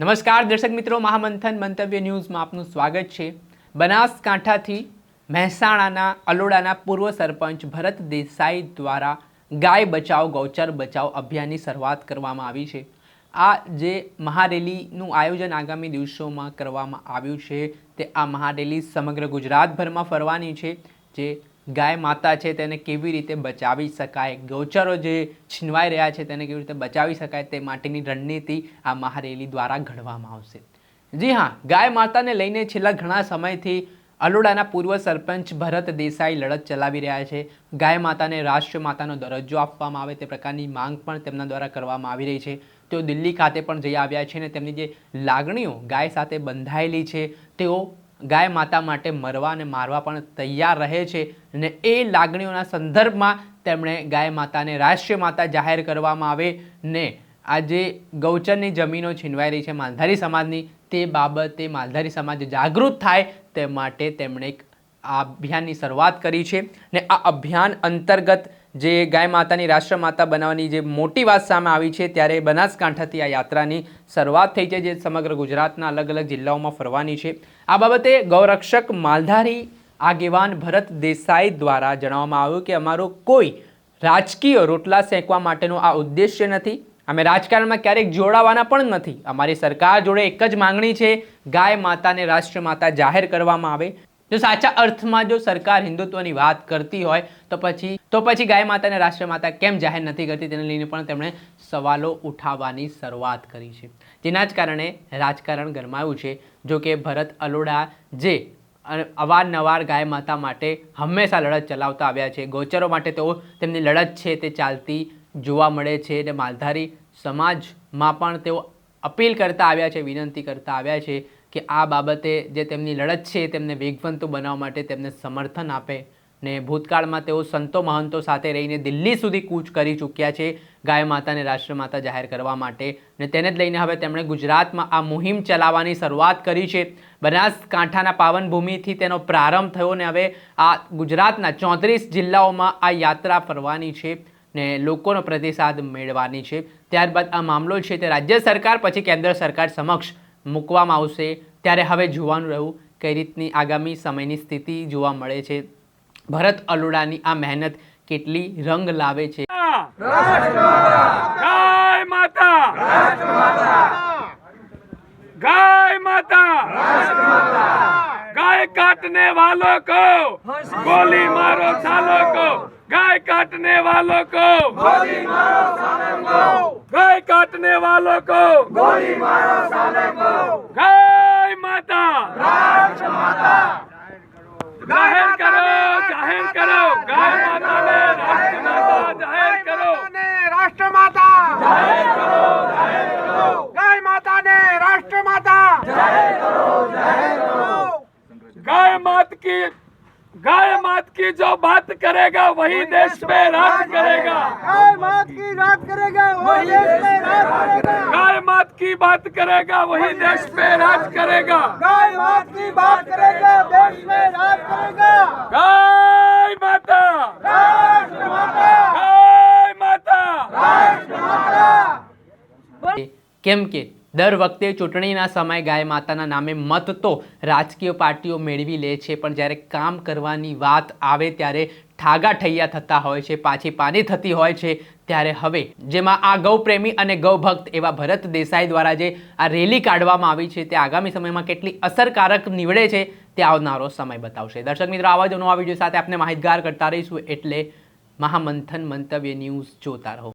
નમસ્કાર, દર્શક મિત્રો. મહામંથન મંતવ્ય ન્યૂઝમાં આપનું સ્વાગત છે. બનાસકાંઠાથી મહેસાણાના અલોડાના પૂર્વ સરપંચ ભરત દેસાઈ દ્વારા ગાય બચાવ, ગૌચર બચાવ અભિયાનની શરૂઆત કરવામાં આવી છે. આ જે મહારેલીનું આયોજન આગામી દિવસોમાં કરવામાં આવ્યું છે, તે આ મહારેલી સમગ્ર ગુજરાતભરમાં ફરવાની છે, જે ગાય માતા છે તેને કેવી રીતે બચાવી શકાય? ગૌચરો જે છીનવાઈ રહ્યા છે તેને કેવી રીતે બચાવી શકાય તે માટેની રણનીતિ આ મહારેલી દ્વારા ઘડવામાં આવશે. જી હા, ગાય માતાને લઈને છેલ્લા ઘણા સમયથી અલોડાના પૂર્વ સરપંચ ભરત દેસાઈ લડત ચલાવી રહ્યા છે. ગાય માતાને રાષ્ટ્ર માતાનો દરજ્જો આપવામાં આવે તે પ્રકારની માંગ પણ તેમના દ્વારા કરવામાં આવી રહી છે. તેઓ દિલ્હી ખાતે પણ જઈ આવ્યા છે અને તેમની જે લાગણીઓ ગાય સાથે બંધાયેલી છે, તેઓ ગાય માતા માટે મરવા અને મારવા પણ તૈયાર રહે છે અને એ લાગણીઓના સંદર્ભમાં તેમણે ગાય માતાને રાષ્ટ્રીય માતા જાહેર કરવામાં આવે ને આજે ગૌચરની જમીનો છીનવાઈ રહી છે માલધારી સમાજની. તે બાબતે માલધારી સમાજ જાગૃત થાય તે માટે તેમણે એક આ અભિયાનની શરૂઆત કરી છે ને આ અભિયાન અંતર્ગત જે ગાય માતાની રાષ્ટ્રમાતા બનાવવાની જે મોટી વાત સામે આવી છે ત્યારે બનાસકાંઠાથી આ યાત્રાની શરૂઆત થઈ છે, જે સમગ્ર ગુજરાતના અલગ અલગ જિલ્લાઓમાં ફરવાની છે. આ બાબતે ગૌરક્ષક માલધારી આગેવાન ભરત દેસાઈ દ્વારા જણાવવામાં આવ્યું કે અમારો કોઈ રાજકીય રોટલા શેકવા માટેનો આ ઉદ્દેશ્ય નથી. અમે રાજકારણમાં ક્યારેક જોડાવાના પણ નથી. અમારી સરકાર જોડે એક જ માંગણી છે, ગાય માતાને રાષ્ટ્રમાતા જાહેર કરવામાં આવે. જો સાચા અર્થમાં જો સરકાર હિન્દુત્વની વાત કરતી હોય, તો પછી તો પછી ગાય માતાને રાષ્ટ્રમાતા કેમ જાહેર નથી કરતી? તેને લઈને પણ તેમણે સવાલો ઉઠાવવાની શરૂઆત કરી છે. જેના જ કારણે રાજકારણ ગરમાયું છે. જો કે ભરત અલોડા જે અવારનવાર ગાય માતા માટે હંમેશા લડત ચલાવતા આવ્યા છે. ગોચરો માટે તેઓ તેમની લડત છે તે ચાલતી જોવા મળે છે અને માલધારી સમાજમાં પણ તેઓ અપીલ કરતા આવ્યા છે, વિનંતી કરતા આવ્યા છે કે આ બાબતે જે તેમની લડત છે તેમને વેગવંતુ બનાવવા માટે તેમને સમર્થન આપે ને ભૂતકાળમાં તેઓ સંતો મહંતો સાથે રહીને દિલ્હી સુધી કૂચ કરી ચૂક્યા છે ગાય માતાને રાષ્ટ્રમાતા જાહેર કરવા માટે ને તેને જ લઈને હવે તેમણે ગુજરાતમાં આ મુહિમ ચલાવવાની શરૂઆત કરી છે. બનાસકાંઠાના પાવનભૂમિથી તેનો પ્રારંભ થયો ને હવે આ ગુજરાતના ચોત્રીસ જિલ્લાઓમાં આ યાત્રા ફરવાની છે ને લોકોનો પ્રતિસાદ મેળવવાની છે. ત્યારબાદ આ મામલો છે તે રાજ્ય સરકાર પછી કેન્દ્ર સરકાર સમક્ષ મૂકવામાં આવશે ત્યારે હવે જોવાનું રહ્યું કઈ રીતની આગામી સમયની સ્થિતિ જોવા મળે છે ભરત અલોડાની આ મહેનત કેટલી રંગ લાવે છે गाय माता गाय माता गाय काटने वालों को गोली मारो सालों को गाय काटने वालों को गोली मारो सालों को गाय काटने वालों को गोली मारो सालों की गाय मात की जो बात करेगा वही देश में राज करेगा गाय मात की रात करेगा वो देश में राज करेगा गाय मात की बात करेगा वही देश में राज करेगा गाय मात की बात करेगा देश में राज करेगा गाय माता राष्ट्र माता गाय माता राष्ट्र माता કેમ કે દર વખતે ચૂંટણીના સમયે ગાય માતાના નામે મત તો રાજકીય પાર્ટીઓ મેળવી લે છે, પણ જ્યારે કામ કરવાની વાત આવે ત્યારે ઠાગા ઠૈયા થતા હોય છે, પાછી પાની થતી હોય છે. ત્યારે હવે જેમાં આ ગૌપ્રેમી અને ગૌભક્ત એવા ભરત દેસાઈ દ્વારા જે આ રેલી કાઢવામાં આવી છે, તે આગામી સમયમાં કેટલી અસરકારક નીવડે છે, તે આવનારો સમય બતાવશે. દર્શક મિત્રો, આવા જ નવા વીડિયો સાથે આપણે માહિતગાર કરતા રહીશું. એટલે મહામંથન મંતવ્ય ન્યૂઝ જોતા રહો.